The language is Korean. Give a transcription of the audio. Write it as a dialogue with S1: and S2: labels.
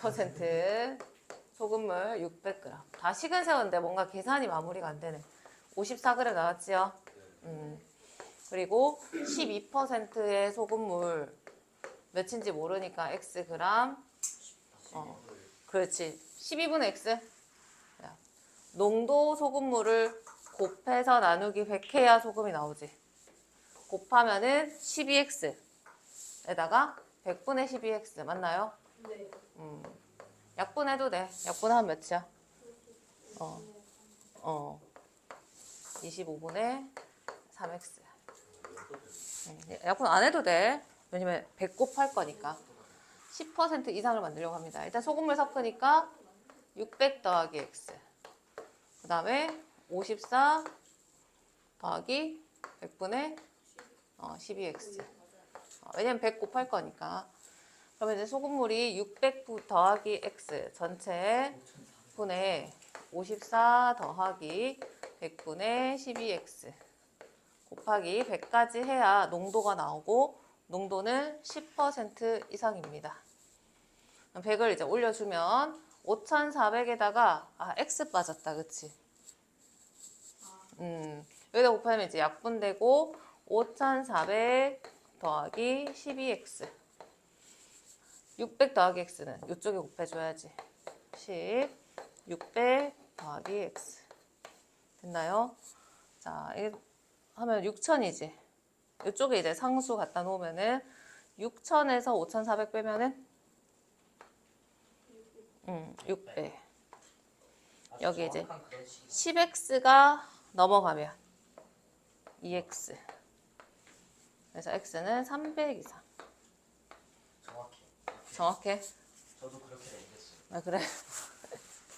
S1: 2% 소금물 600g. 다 식은 새우인데 뭔가 계산이 마무리가 안 되네. 54g 나왔지요? 음. 그리고 12%의 소금물 몇인지 모르니까 x 그램. 어, 그렇지. 12분의 x. 야, 농도 소금물을 곱해서 나누기 100해야 소금이 나오지. 곱하면은 12x에다가 100분의 12x 맞나요?
S2: 네.
S1: 음, 약분 해도 돼. 약분하면 몇이야? 어, 어, 25분의 3x. 음, 약분 안 해도 돼. 왜냐면 100 곱할 거니까. 10% 이상을 만들려고 합니다. 일단 소금물 섞으니까 600 더하기 x. 그 다음에 54 더하기 100분의 어, 12x. 어, 왜냐면 100 곱할 거니까. 그러면 이제 소금물이 600 더하기 x 전체 분의 54 더하기 100분의 12x 곱하기 100까지 해야 농도가 나오고 농도는 10% 이상입니다. 100을 이제 올려주면 5,400에다가 아 x 빠졌다, 그치? 음 여기다 곱하면 이제 약분되고 5,400 더하기 12x 600 더하기 x는 이쪽에 곱해줘야지 10 600 더하기 x 됐나요? 자, 이 하면 6천이지. 이쪽에 이제 상수 갖다 놓으면은 6천에서 5,400 빼면은 음, 6배. 여기 이제 10x가 넘어가면 2x. 그래서 x는 300 이상.
S3: 정확해. 저도 그렇게 내겠어요.
S1: 아, 그래.